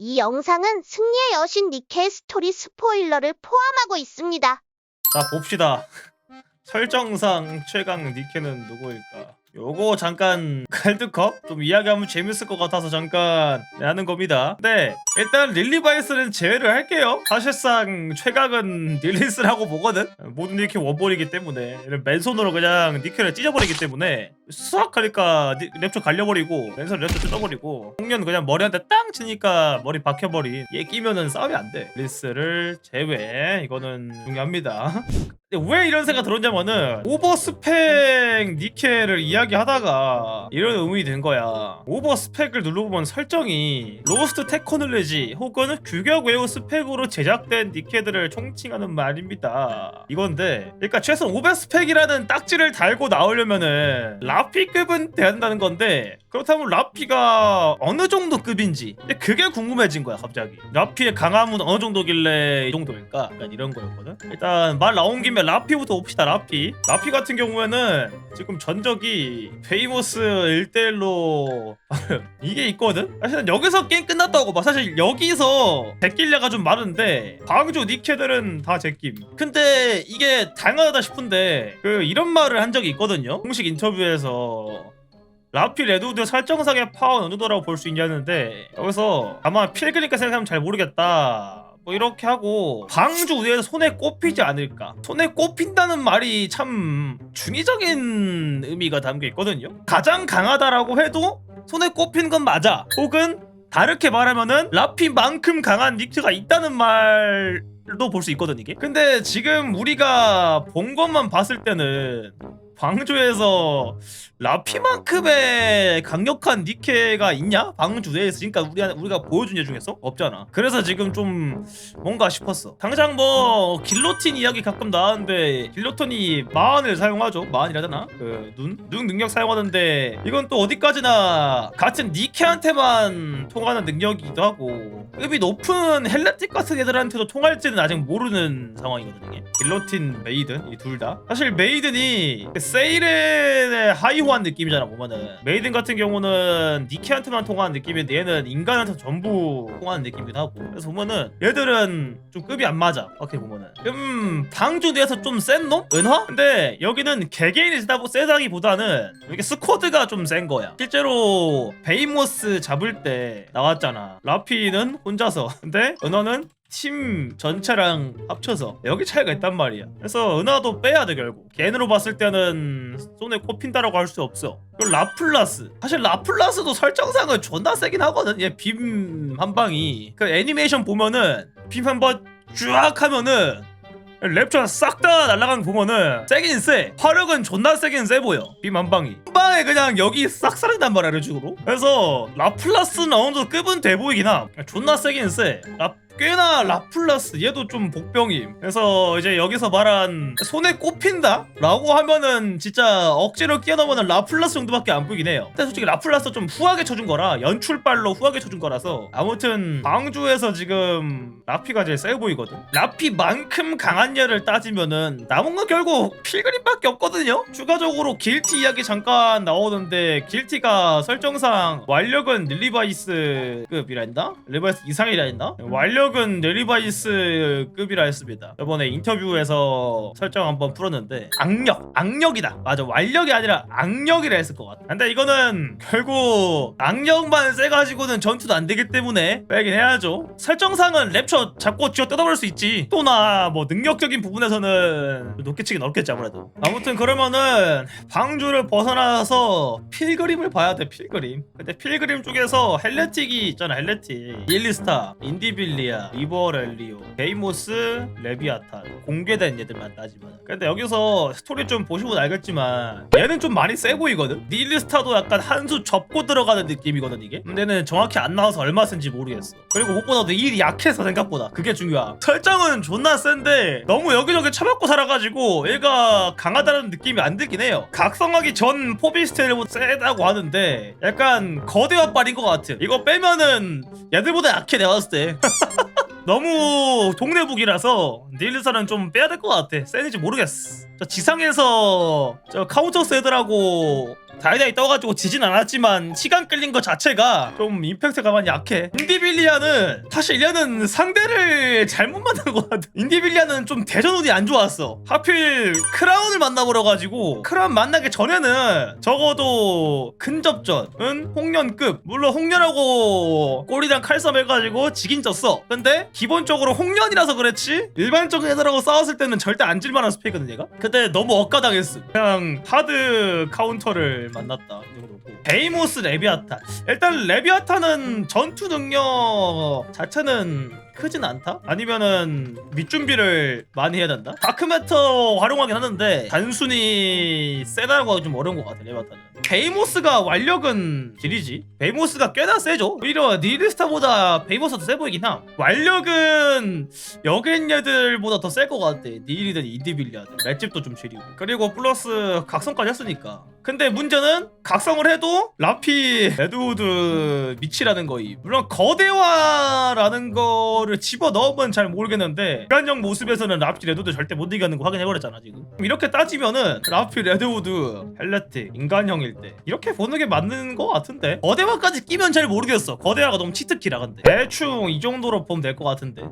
이 영상은 승리의 여신 니케의 스토리 스포일러를 포함하고 있습니다. 자 봅시다 설정상 최강 니케는 누구일까 요거 잠깐 칼드컵 좀 이야기하면 재밌을 것 같아서 잠깐 하는 겁니다. 근데 일단 릴리바이스는 제외를 할게요. 사실상 최강은 릴리스라고 보거든. 모든 니케 원본이기 때문에. 맨손으로 그냥 니케를 찢어버리기 때문에 수학 하니까 니- 랩초 갈려버리고 맨손 랩초 뜯어버리고 홍련 그냥 머리한테 땅 치니까 머리 박혀버린 얘 끼면은 싸움이 안돼. 릴리스를 제외. 이거는 중요합니다 근데 왜 이런 생각 들었냐면은 오버스펙 니켈을 이야기하다가 이런 의문이 든 거야. 오버스펙을 눌러보면 설정이 로스트 테크놀로지 혹은 규격 외우 스펙으로 제작된 니켈들을 총칭하는 말입니다. 이건데 그러니까 최소 500스펙이라는 딱지를 달고 나오려면은 라피급은 된다는 건데 그렇다면 라피가 어느 정도 급인지 그게 궁금해진 거야 갑자기. 라피의 강함은 어느 정도길래 이 정도일까? 약간 이런 거였거든? 일단 말 나온 김에 라피부터 봅시다 라피. 라피 같은 경우에는 지금 전적이 페이모스 1대1로 이게 있거든? 사실은 여기서 게임 끝났다고 봐. 사실 여기서 제낄려가 좀 많은데 방주 니케들은 다 제낌 근데 이게 당연하다 싶은데 그 이런 말을 한 적이 있거든요? 공식 인터뷰에서. 라피 레드우드 설정상의 파워는 어느 정도라고 볼 수 있냐는데 여기서 아마 필그니까 생각하면 잘 모르겠다 뭐 이렇게 하고 방주 우대에서 손에 꼽히지 않을까. 손에 꼽힌다는 말이 참 중의적인 의미가 담겨 있거든요. 가장 강하다라고 해도 손에 꼽힌 건 맞아. 혹은 다르게 말하면은 라피만큼 강한 닉트가 있다는 말도 볼 수 있거든 이게. 근데 지금 우리가 본 것만 봤을 때는 광주에서 라피만큼의 강력한 니케가 있냐? 방주 내에서 그러니까 우리 우리가 보여준 애 중에서 없잖아. 그래서 지금 좀 뭔가 싶었어. 당장 뭐 길로틴 이야기 가끔 나왔는데 길로틴이 마흔을 사용하죠. 마흔이라잖아. 그 눈 눈 능력 사용하는데 이건 또 어디까지나 같은 니케한테만 통하는 능력이기도 하고 급이 높은 헬레틱 같은 애들한테도 통할지는 아직 모르는 상황이거든 이게. 길로틴 메이든 이 둘 다. 사실 메이든이 그 세이렌의 하이호한 느낌이잖아 보면은. 메이든 같은 경우는 니케한테만 통하는 느낌인데 얘는 인간한테 전부 통하는 느낌이기도 하고. 그래서 보면은 얘들은 좀 급이 안 맞아 확실히 보면은. 음 방주 내에서 좀 센 놈? 은화? 근데 여기는 개개인이 세다, 세다기보다는 이게 스쿼드가 좀 센 거야. 실제로 베이모스 잡을 때 나왔잖아. 라피는 혼자서. 근데 은화는 팀 전체랑 합쳐서 여기 차이가 있단 말이야. 그래서 은하도 빼야 돼 결국. 개인으로 봤을 때는 손에 꼽힌다라고 할 수 없어. 그리고 라플라스. 사실 라플라스도 설정상은 존나 세긴 하거든 얘 빔 한 방이. 그 애니메이션 보면은 빔 한 번 쫙 하면은 랩처가 싹 다 날아가는 거 보면은 세긴 세. 화력은 존나 세긴 세 보여 빔한 방이. 한 방에 그냥 여기 싹 사라진단 말이야 이런 식으로. 그래서 라플라스는 어느 정도 급은 돼 보이긴 함. 존나 세긴 세. 라, 꽤나 라플라스 얘도 좀 복병임 그래서 이제 여기서 말한 손에 꼽힌다? 라고 하면은 진짜 억지로 끼어넘으면 라플라스 정도밖에 안 보이긴 해요 근데 솔직히 라플라스 좀 후하게 쳐준 거라 연출발로 후하게 쳐준 거라서 아무튼 광주에서 지금 라피가 제일 세 보이거든 라피만큼 강한 녀를 따지면은 남은 건 결국 필그림밖에 없거든요 추가적으로 길티 이야기 잠깐 나오는데 길티가 설정상 완력은 릴리바이스급이라 했나? 릴리바이스 이상이라 했나? 완력 은 릴리바이스 급이라 했습니다. 이번에 인터뷰에서 설정 한번 풀었는데 악력 악력이다. 맞아 완력이 아니라 악력이라 했을 것 같아. 근데 이거는 결국 악력만 세가지고는 전투도 안 되기 때문에 빼긴 해야죠. 설정상은 랩처 잡고 쥐어 뜯어버릴 수 있지. 또나 뭐 능력적인 부분에서는 높게 치긴 어렵겠지 아무래도. 아무튼 그러면은 방주를 벗어나서 필그림을 봐야 돼 필그림. 근데 필그림 쪽에서 헬레틱이 있잖아 헬레틱. 일리스타 인디빌리아 리버렐리오 데이모스 레비아탄 공개된 얘들만 따지면. 근데 여기서 스토리 좀 보시면 알겠지만 얘는 좀 많이 세 보이거든? 닐리스타도 약간 한 수 접고 들어가는 느낌이거든 이게? 근데 얘는 정확히 안 나와서 얼마 쓴지 모르겠어. 그리고 무엇보다도 일이 약해서 생각보다 그게 중요함 설정은 존나 센데 너무 여기저기 쳐맞고 살아가지고 얘가 강하다는 느낌이 안 들긴 해요. 각성하기 전 포비스트를 뭐 세다고 하는데 약간 거대화빨인 것 같아 이거 빼면은 얘들보다 약해 내가 봤을 때 너무 동네북이라서 닐리사는 좀 빼야 될 것 같아. 세는지 모르겠어. 저 지상에서 저 카운터스 애들하고 다이다이 떠가지고 지진 않았지만 시간 끌린 것 자체가 좀 임팩트가 많이 약해. 인디빌리아는 사실 얘는 상대를 잘못 만난 것 같아. 인디빌리아는 좀 대전 운이 안 좋았어. 하필 크라운을 만나버려가지고 크라운 만나기 전에는 적어도 근접전은 홍련급 물론 홍련하고 꼬리랑 칼싸움 해가지고 지긴 졌어. 근데 기본적으로 홍련이라서 그렇지 일반적인 애들하고 싸웠을 때는 절대 안 질만한 스펙이거든 얘가. 근데 너무 억가당했어. 그냥 하드 카운터를 만났다. 이 정도고. 베이모스 레비아탄 일단 레비아탄은 전투 능력 자체는 크진 않다? 아니면은 밑준비를 많이 해야 된다? 다크매터 활용하긴 하는데 단순히 세다고 하기 좀 어려운 것 같아 레비아탄은 베이모스가 완력은 길이지. 베이모스가 꽤나 세죠. 오히려 니리스타보다 베이모스가 더세 보이긴 함. 완력은 여긴 얘들보다 더 셀 것 같아. 니리든 인디빌리아든. 맷집도 좀 지리고. 그리고 플러스 각성까지 했으니까. 근데 문제는 각성을 해도 라피 레드우드 미치라는 거임. 물론 거대화라는 거를 집어넣으면 잘 모르겠는데 인간형 모습에서는 라피 레드우드 절대 못 이기는 거 확인해버렸잖아 지금. 이렇게 따지면은 라피 레드우드 헬레틱 인간형 일 때. 이렇게 보는 게 맞는 거 같은데? 거대화까지 끼면 잘 모르겠어. 거대화가 너무 치트키라 근데. 대충 이 정도로 보면 될 것 같은데.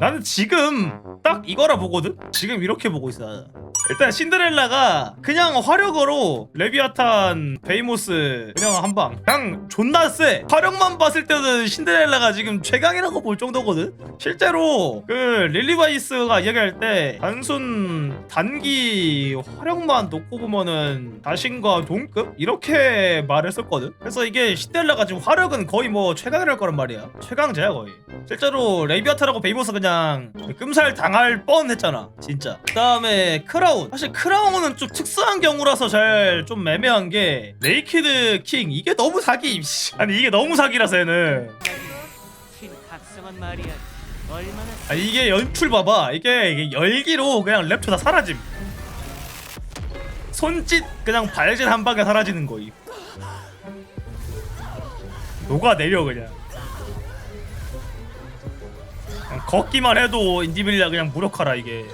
나는 지금 딱 이거라 보거든? 지금 이렇게 보고 있어 나는. 일단 신데렐라가 그냥 화력으로 레비아탄 베이모스 그냥 한방. 그냥 존나 세 화력만 봤을 때는 신데렐라가 지금 최강이라고 볼 정도거든? 실제로 그 릴리바이스가 이야기할 때 단순 단기 화력만 놓고 보면은 자신과 동급? 이렇게 말했었거든? 그래서 이게 신데렐라가 지금 화력은 거의 뭐 최강이랄 거란 말이야. 최강자야 거의. 실제로 레비아탄하고 베이모스 그냥 끔살 당할 뻔했잖아 진짜. 그 다음에 크라 운. 사실 크라운은 좀 특수한 경우라서 잘 좀 애매한 게 네이키드 킹. 이게 너무 사기 씨. 아니 이게 너무 사기라서 얘는. 아 이게 연출 봐봐. 이게, 이게 열기로 그냥 랩터 다 사라짐. 손짓 그냥 발질 한 방에 사라지는 거임 녹아내려 그냥. 걷기만 해도 인디빌리아 그냥 무력하라 이게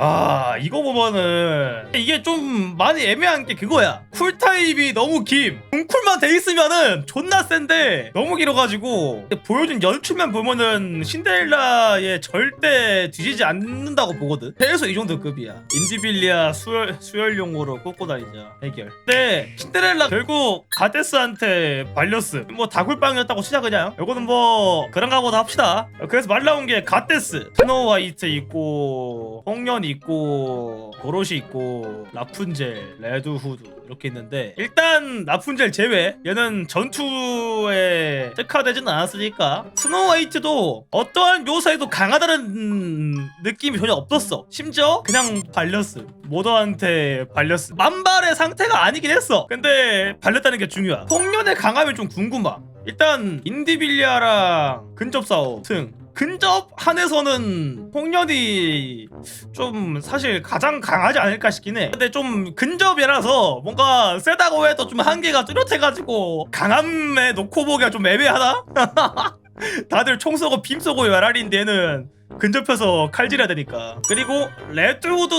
아 이거 보면은 이게 좀 많이 애매한 게 그거야 쿨타임이 너무 김 궁쿨만 돼 있으면은 존나 센데 너무 길어가지고. 보여준 연출만 보면은 신데렐라에 절대 뒤지지 않는다고 보거든. 그래서 이 정도 급이야. 인디빌리아 수혈, 수혈용으로 꽂고 다니자. 해결. 근데 신데렐라 결국 가데스한테 발렸음. 뭐 다굴빵이었다고 치자 그냥. 이거는 뭐 그런가 보다 합시다. 그래서 말 나온 게 가데스. 스노우 화이트 있고 홍련 있고 도로시 있고 라푼젤 레드 후드. 이렇게 있는데 일단 라푼젤 제외. 얘는 전투에 특화되진 않았으니까 스노우 화이트도 어떠한 묘사에도 강하다는 느낌이 전혀 없었어. 심지어 그냥 발렸음. 모더한테 발렸음. 만발의 상태가 아니긴 했어. 근데 발렸다는 게 중요해. 홍련의 강함이 좀 궁금하 일단 인디빌리아랑 근접 싸움 승 근접 한에서는 홍련이 좀 사실 가장 강하지 않을까 싶긴 해 근데 좀 근접이라서 뭔가 세다고 해도 좀 한계가 뚜렷해가지고 강함에 놓고 보기가 좀 애매하다? 다들 총 쏘고 빔 쏘고 외랄인데 는 근접해서 칼질해야 되니까. 그리고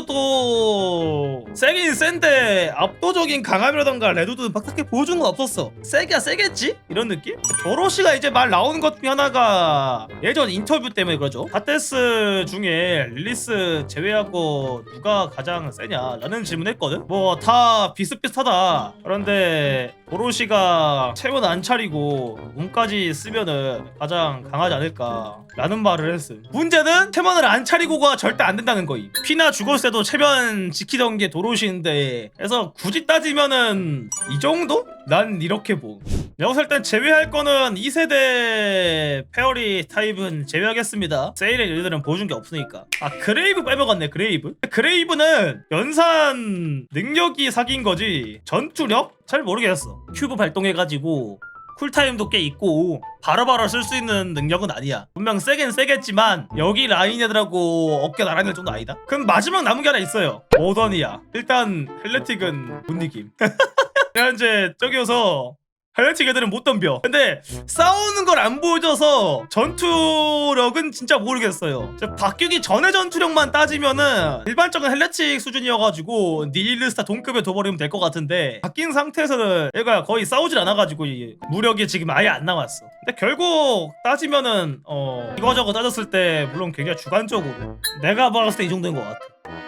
레드우드도 세긴 센데 압도적인 강함이라던가 레드우드는 막 딱히 보여준 건 없었어. 세기야 세겠지? 이런 느낌? 조로시가 이제 말 나오는 것 중에 하나가 예전 인터뷰 때문에 그러죠. 하테스 중에 릴리스 제외하고 누가 가장 세냐 라는 질문 했거든? 뭐 다 비슷비슷하다. 그런데 도로시가 체면 안 차리고 몸까지 쓰면은 가장 강하지 않을까 라는 말을 했음 문제는 체면을 안 차리고가 절대 안 된다는 거임. 피나 죽었을 때도 체면 지키던 게 도로시인데 그래서 굳이 따지면은 이 정도? 난 이렇게 보 여기서 일단 제외할 거는 2세대 페어리 타입은 제외하겠습니다. 세일에 얘들은 보여준 게 없으니까. 아 그레이브 빼먹었네 그레이브. 그레이브는 연산 능력이 사기인 거지. 전투력? 잘 모르겠어. 큐브 발동해가지고 쿨타임도 꽤 있고 바로바로 쓸 수 있는 능력은 아니야. 분명 세긴 세겠지만 여기 라인 애들하고 어깨 나란히 정도 아니다? 그럼 마지막 남은 게 하나 있어요. 모던이야. 일단 헬레틱은 못 이김. 내가 이제 저기여서 헬레틱 애들은 못 덤벼. 근데 싸우는 걸 안 보여줘서 전투력은 진짜 모르겠어요. 저 바뀌기 전에 전투력만 따지면은 일반적인 헬레틱 수준이어가지고 닐르스타 동급에 둬버리면 될 것 같은데 바뀐 상태에서는 얘가 거의 싸우질 않아가지고 이 무력이 지금 아예 안 나왔어. 근데 결국 따지면은 어 이거저거 따졌을 때 물론 굉장히 주관적으로 내가 봤을 때 이 정도인 것 같아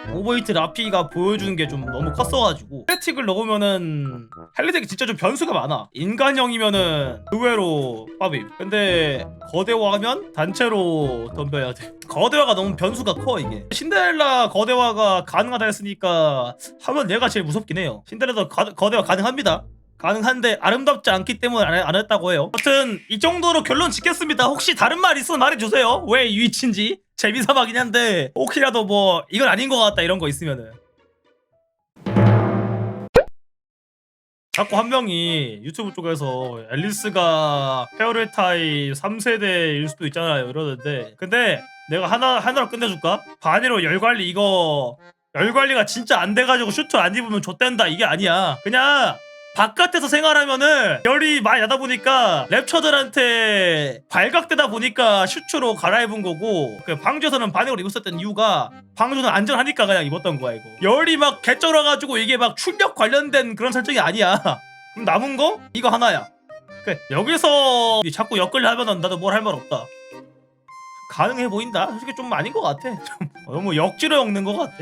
오버히트 라피가 보여주는 게 좀 너무 컸어가지고 헬레틱을 넣으면은 헬레틱이 진짜 좀 변수가 많아. 인간형이면은 의외로 빠비 근데 거대화하면 단체로 덤벼야 돼. 거대화가 너무 변수가 커 이게. 신데렐라 거대화가 가능하다 했으니까 하면 얘가 제일 무섭긴 해요. 신데렐라 가, 거대화 가능합니다. 가능한데 아름답지 않기 때문에 안, 안 했다고 해요. 아무튼 이 정도로 결론 짓겠습니다. 혹시 다른 말 있으면 말해주세요. 왜이 위치인지 재미삼아긴 한데 혹시라도 뭐 이건 아닌 것 같다 이런 거 있으면은. 자꾸 한 명이 유튜브 쪽에서 앨리스가 페어레타이 3세대일 수도 있잖아요 이러는데. 근데 내가 하나 하나로 끝내줄까? 반이로 열 관리 이거 열 관리가 진짜 안 돼가지고 슈트 안 입으면 좆된다. 이게 아니야. 그냥 바깥에서 생활하면은 열이 많이 나다 보니까 랩처들한테 발각되다 보니까 슈츠로 갈아입은 거고 그 방주에서는 반역을 입었었던 이유가 방주는 안전하니까 그냥 입었던 거야 이거. 열이 막 개쩔어가지고 이게 막 출력 관련된 그런 설정이 아니야. 그럼 남은 거? 이거 하나야. 그 여기서 자꾸 엮으려 하면은 나도 뭘 할 말 없다. 가능해 보인다. 솔직히 좀 아닌 것 같아. 좀 너무 억지로 엮는 것 같아